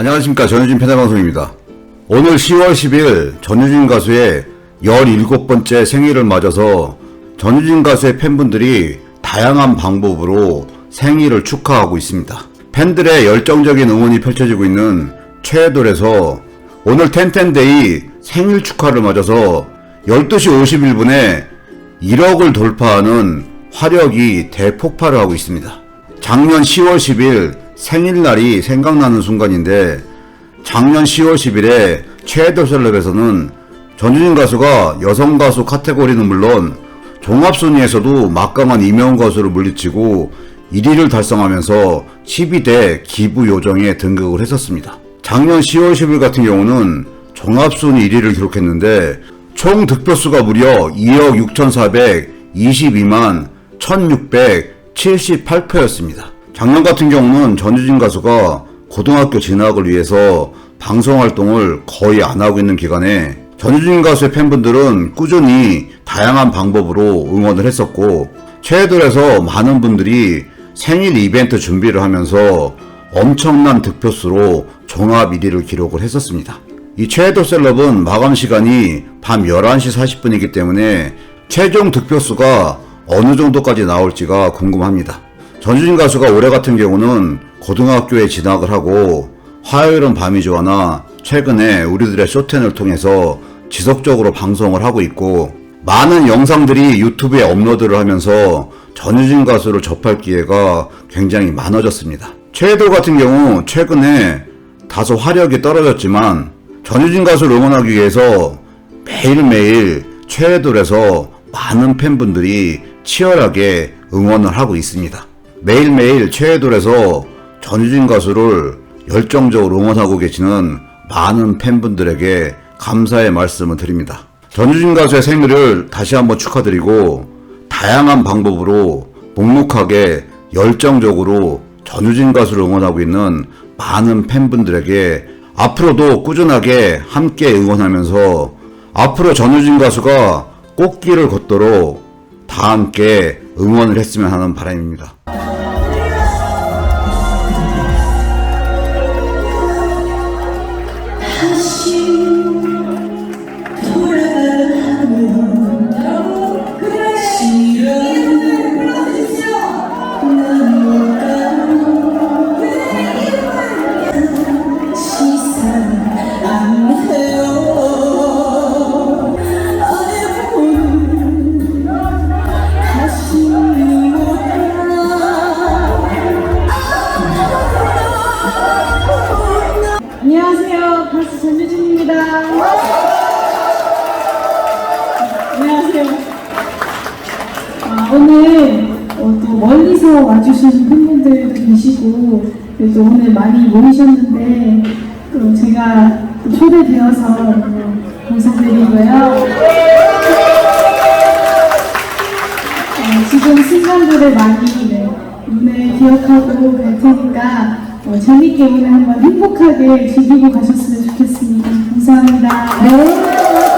안녕하십니까 전효진 패널방송입니다. 오늘 10월 10일 전효진 가수의 17번째 생일을 맞아서 전효진 가수의 팬분들이 다양한 방법으로 생일을 축하하고 있습니다. 팬들의 열정적인 응원이 펼쳐지고 있는 최애돌에서 오늘 텐텐데이 생일 축하를 맞아서 12시 51분에 1억을 돌파하는 화력이 대폭발을 하고 있습니다. 작년 10월 10일 생일날이 생각나는 순간인데 작년 10월 10일에 최애돌 셀럽에서는 전유진 가수가 여성 가수 카테고리는 물론 종합 순위에서도 막강한 이명 가수를 물리치고 1위를 달성하면서 12대 기부 요정에 등극을 했었습니다. 작년 10월 10일 같은 경우는 종합 순위 1위를 기록했는데 총 득표수가 무려 2억 6,422만 1,678표였습니다. 작년 같은 경우는 전유진 가수가 고등학교 진학을 위해서 방송 활동을 거의 안 하고 있는 기간에 전유진 가수의 팬분들은 꾸준히 다양한 방법으로 응원을 했었고 최애돌에서 많은 분들이 생일 이벤트 준비를 하면서 엄청난 득표수로 종합 1위를 기록을 했었습니다. 이 최애돌 셀럽은 마감 시간이 밤 11시 40분이기 때문에 최종 득표수가 어느 정도까지 나올지가 궁금합니다. 전주진 가수가 올해 같은 경우는 고등학교에 진학을 하고 화요일은 밤이 좋아나 최근에 우리들의 쇼텐을 통해서 지속적으로 방송을 하고 있고 많은 영상들이 유튜브에 업로드를 하면서 전유진 가수를 접할 기회가 굉장히 많아졌습니다. 최애돌 같은 경우 최근에 다소 화력이 떨어졌지만 전유진 가수를 응원하기 위해서 매일매일 최애돌에서 많은 팬분들이 치열하게 응원을 하고 있습니다. 매일매일 최애돌에서 전유진 가수를 열정적으로 응원하고 계시는 많은 팬분들에게 감사의 말씀을 드립니다. 전유진 가수의 생일을 다시 한번 축하드리고 다양한 방법으로 묵묵하게 열정적으로 전유진 가수를 응원하고 있는 많은 팬분들에게 앞으로도 꾸준하게 함께 응원하면서 앞으로 전유진 가수가 꽃길을 걷도록 다 함께 응원을 했으면 하는 바람입니다. 가수 전유진입니다. 안녕하세요. 아, 오늘 어, 또 멀리서 와주신 팬분들도 계시고 또 오늘 많이 모이셨는데 또 제가 또 초대되어서 감사드리고요. 어, 지금 순간들을 많이 네, 눈에 기억하고 갈 테니까 어, 재밌게 오늘 한번 행복하게 즐기고 가셨으면 좋겠습니다. 감사합니다. 네.